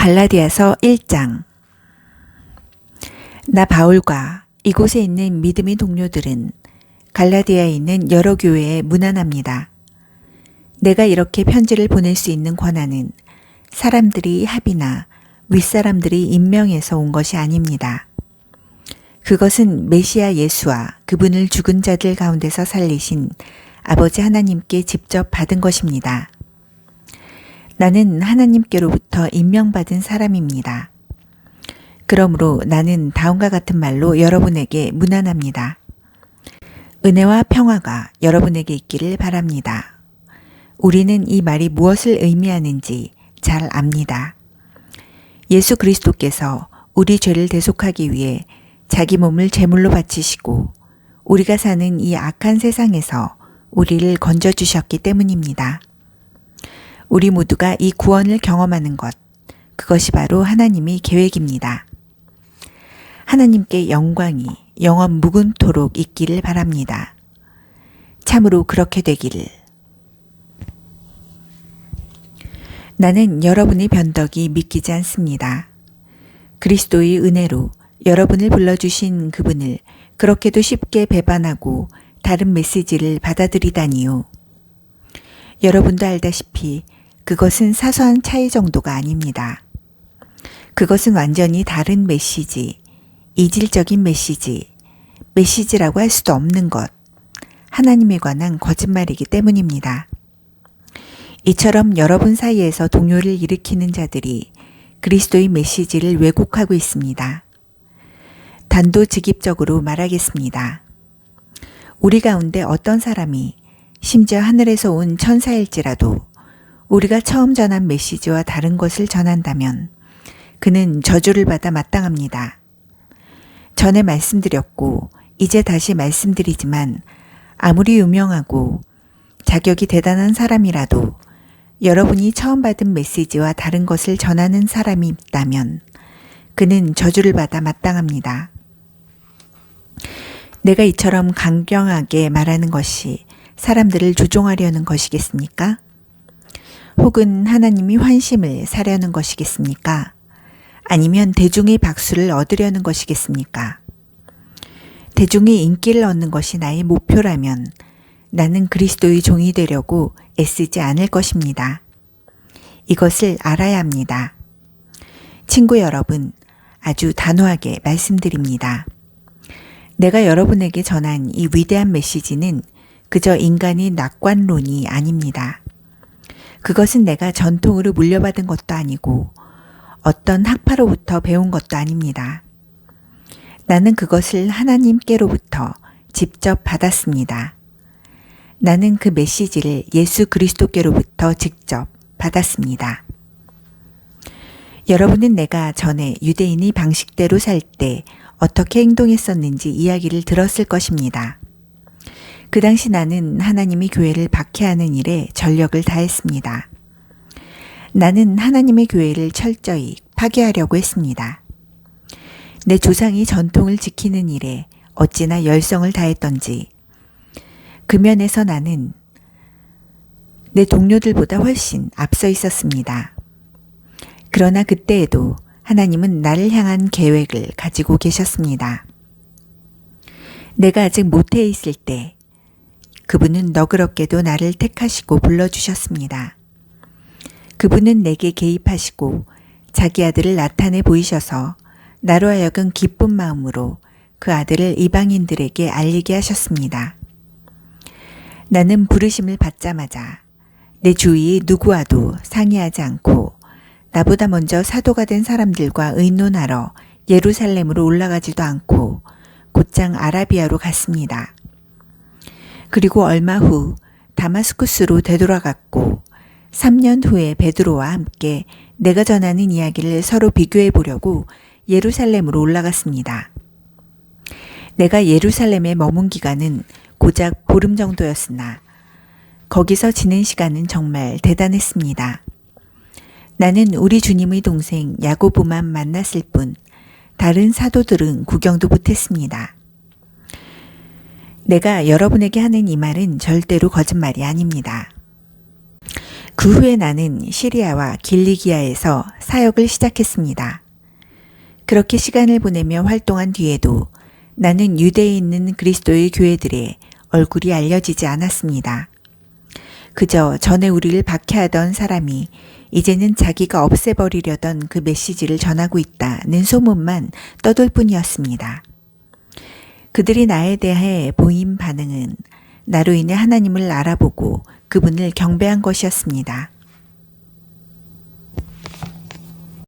갈라디아서 1장 나 바울과 이곳에 있는 믿음의 동료들은 갈라디아에 있는 여러 교회에 문안합니다. 내가 이렇게 편지를 보낼 수 있는 권한은 사람들이 합의나 윗사람들이 임명해서 온 것이 아닙니다. 그것은 메시아 예수와 그분을 죽은 자들 가운데서 살리신 아버지 하나님께 직접 받은 것입니다. 나는 하나님께로부터 임명받은 사람입니다. 그러므로 나는 다음과 같은 말로 여러분에게 문안합니다. 은혜와 평화가 여러분에게 있기를 바랍니다. 우리는 이 말이 무엇을 의미하는지 잘 압니다. 예수 그리스도께서 우리 죄를 대속하기 위해 자기 몸을 제물로 바치시고 우리가 사는 이 악한 세상에서 우리를 건져주셨기 때문입니다. 우리 모두가 이 구원을 경험하는 것, 그것이 바로 하나님의 계획입니다. 하나님께 영광이 영원 묵은토록 있기를 바랍니다. 참으로 그렇게 되기를. 나는 여러분의 변덕이 믿기지 않습니다. 그리스도의 은혜로 여러분을 불러주신 그분을 그렇게도 쉽게 배반하고 다른 메시지를 받아들이다니요. 여러분도 알다시피 그것은 사소한 차이 정도가 아닙니다. 그것은 완전히 다른 메시지, 이질적인 메시지, 메시지라고 할 수도 없는 것, 하나님에 관한 거짓말이기 때문입니다. 이처럼 여러분 사이에서 동요를 일으키는 자들이 그리스도의 메시지를 왜곡하고 있습니다. 단도직입적으로 말하겠습니다. 우리 가운데 어떤 사람이 심지어 하늘에서 온 천사일지라도 우리가 처음 전한 메시지와 다른 것을 전한다면 그는 저주를 받아 마땅합니다. 전에 말씀드렸고 이제 다시 말씀드리지만 아무리 유명하고 자격이 대단한 사람이라도 여러분이 처음 받은 메시지와 다른 것을 전하는 사람이 있다면 그는 저주를 받아 마땅합니다. 내가 이처럼 강경하게 말하는 것이 사람들을 조종하려는 것이겠습니까? 혹은 하나님이 환심을 사려는 것이겠습니까? 아니면 대중의 박수를 얻으려는 것이겠습니까? 대중의 인기를 얻는 것이 나의 목표라면 나는 그리스도의 종이 되려고 애쓰지 않을 것입니다. 이것을 알아야 합니다. 친구 여러분, 아주 단호하게 말씀드립니다. 내가 여러분에게 전한 이 위대한 메시지는 그저 인간의 낙관론이 아닙니다. 그것은 내가 전통으로 물려받은 것도 아니고 어떤 학파로부터 배운 것도 아닙니다. 나는 그것을 하나님께로부터 직접 받았습니다. 나는 그 메시지를 예수 그리스도께로부터 직접 받았습니다. 여러분은 내가 전에 유대인이 방식대로 살 때 어떻게 행동했었는지 이야기를 들었을 것입니다. 그 당시 나는 하나님이 교회를 박해하는 일에 전력을 다했습니다. 나는 하나님의 교회를 철저히 파괴하려고 했습니다. 내 조상이 전통을 지키는 일에 어찌나 열성을 다했던지 그 면에서 나는 내 동료들보다 훨씬 앞서 있었습니다. 그러나 그때에도 하나님은 나를 향한 계획을 가지고 계셨습니다. 내가 아직 모태에 있을 때 그분은 너그럽게도 나를 택하시고 불러주셨습니다. 그분은 내게 개입하시고 자기 아들을 나타내 보이셔서 나로 하여금 기쁜 마음으로 그 아들을 이방인들에게 알리게 하셨습니다. 나는 부르심을 받자마자 내 주위 누구와도 상의하지 않고 나보다 먼저 사도가 된 사람들과 의논하러 예루살렘으로 올라가지도 않고 곧장 아라비아로 갔습니다. 그리고 얼마 후 다마스쿠스로 되돌아갔고 3년 후에 베드로와 함께 내가 전하는 이야기를 서로 비교해 보려고 예루살렘으로 올라갔습니다. 내가 예루살렘에 머문 기간은 고작 보름 정도였으나 거기서 지낸 시간은 정말 대단했습니다. 나는 우리 주님의 동생 야고보만 만났을 뿐 다른 사도들은 구경도 못했습니다. 내가 여러분에게 하는 이 말은 절대로 거짓말이 아닙니다. 그 후에 나는 시리아와 길리기아에서 사역을 시작했습니다. 그렇게 시간을 보내며 활동한 뒤에도 나는 유대에 있는 그리스도의 교회들의 얼굴이 알려지지 않았습니다. 그저 전에 우리를 박해하던 사람이 이제는 자기가 없애버리려던 그 메시지를 전하고 있다는 소문만 떠돌 뿐이었습니다. 그들이 나에 대해 보인 반응은 나로 인해 하나님을 알아보고 그분을 경배한 것이었습니다.